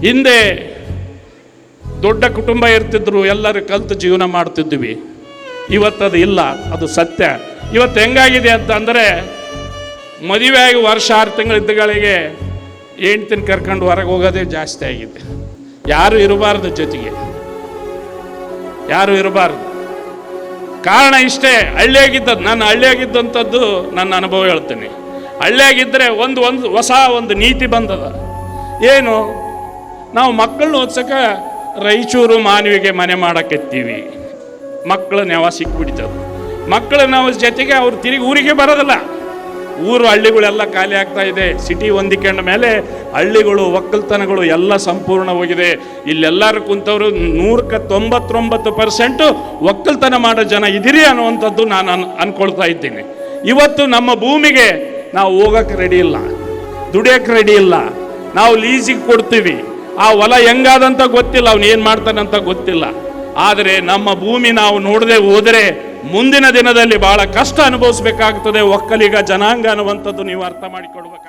ಹಿಂದೆ ದೊಡ್ಡ ಕುಟುಂಬ ಇರ್ತಿದ್ರು, ಎಲ್ಲರೂ ಕಲ್ತು ಜೀವನ ಮಾಡ್ತಿದ್ವಿ. ಇವತ್ತದು ಇಲ್ಲ, ಅದು ಸತ್ಯ. ಇವತ್ತು ಹೆಂಗಾಗಿದೆ ಅಂತ ಅಂದರೆ, ಮದುವೆಯಾಗಿ ವರ್ಷ ಆರು ತಿಂಗಳಿದ್ದಗಳಿಗೆ ಹೆಂಡ್ತಿನ ಕರ್ಕೊಂಡು ಹೊರಗೆ ಹೋಗೋದೇ ಜಾಸ್ತಿ ಆಗಿದೆ. ಯಾರು ಇರಬಾರ್ದು ಜೊತೆಗೆ. ಯಾರು ಇರಬಾರ್ದು. ಕಾರಣ ಇಷ್ಟೇ ಹಳ್ಳಿಯಾಗಿದ್ದದ್ದು ನಾನು ಹಳ್ಳಿಯಾಗಿದ್ದಂಥದ್ದು ನನ್ನ ಅನುಭವ ಹೇಳ್ತೀನಿ. ಹಳ್ಳಿಯಾಗಿದ್ದರೆ ಒಂದು ಒಂದು ಹೊಸ ಒಂದು ನೀತಿ ಬಂದದ. ಏನು? ನಾವು ಮಕ್ಕಳನ್ನ ಓದ್ಸಕ ರಾಯಚೂರು ಮಾನವಿಗೆ ಮನೆ ಮಾಡಕ್ಕೆತ್ತೀವಿ ಮಕ್ಕಳ ನೆವ ಸಿಕ್ಬಿಡ್ತವೆ. ಮಕ್ಕಳ ನಾವು ಜೊತೆಗೆ ಅವ್ರು ತಿರುಗಿ ಊರಿಗೆ ಬರೋದಿಲ್ಲ. ಊರು ಹಳ್ಳಿಗಳೆಲ್ಲ ಖಾಲಿ ಆಗ್ತಾ ಇದೆ. ಸಿಟಿ ಹೊಂದಿಕೊಂಡ ಮೇಲೆ ಹಳ್ಳಿಗಳು, ಒಕ್ಕಲ್ತನಗಳು ಎಲ್ಲ ಸಂಪೂರ್ಣ ಹೋಗಿದೆ. ಇಲ್ಲೆಲ್ಲರೂ ಕುಂತವರು ನೂರಕ್ಕೆ ತೊಂಬತ್ತೊಂಬತ್ತು ಪರ್ಸೆಂಟು ಒಕ್ಕಲ್ತನ ಮಾಡೋ ಜನ ಇದ್ದೀರಿ ಅನ್ನುವಂಥದ್ದು ನಾನು ಅನ್, ಅನ್ಕೊಳ್ತಾ ಇದ್ದೀನಿ. ಇವತ್ತು ನಮ್ಮ ಭೂಮಿಗೆ ನಾವು ಹೋಗಕ್ಕೆ ರೆಡಿ ಇಲ್ಲ. ದುಡಿಯಕ್ಕೆ ರೆಡಿ ಇಲ್ಲ. ನಾವು ಲೀಸಿಗೆ ಕೊಡ್ತೀವಿ. ಆ ಹೊಲ ಹೆಂಗಾದಂತ ಗೊತ್ತಿಲ್ಲ, ಅವ್ನು ಏನು ಮಾಡ್ತಾನಂತ ಗೊತ್ತಿಲ್ಲ. ಆದರೆ ನಮ್ಮ ಭೂಮಿ ನಾವು ನೋಡದೆ ಹೋದರೆ ಮುಂದಿನ ದಿನದಲ್ಲಿ ಬಹಳ ಕಷ್ಟ ಅನುಭವಿಸ್ಬೇಕಾಗ್ತದೆ, ಒಕ್ಕಲಿಗ ಜನಾಂಗ ಅನ್ನುವಂಥದ್ದು ನೀವು ಅರ್ಥ ಮಾಡಿಕೊಡ್ಬೇಕು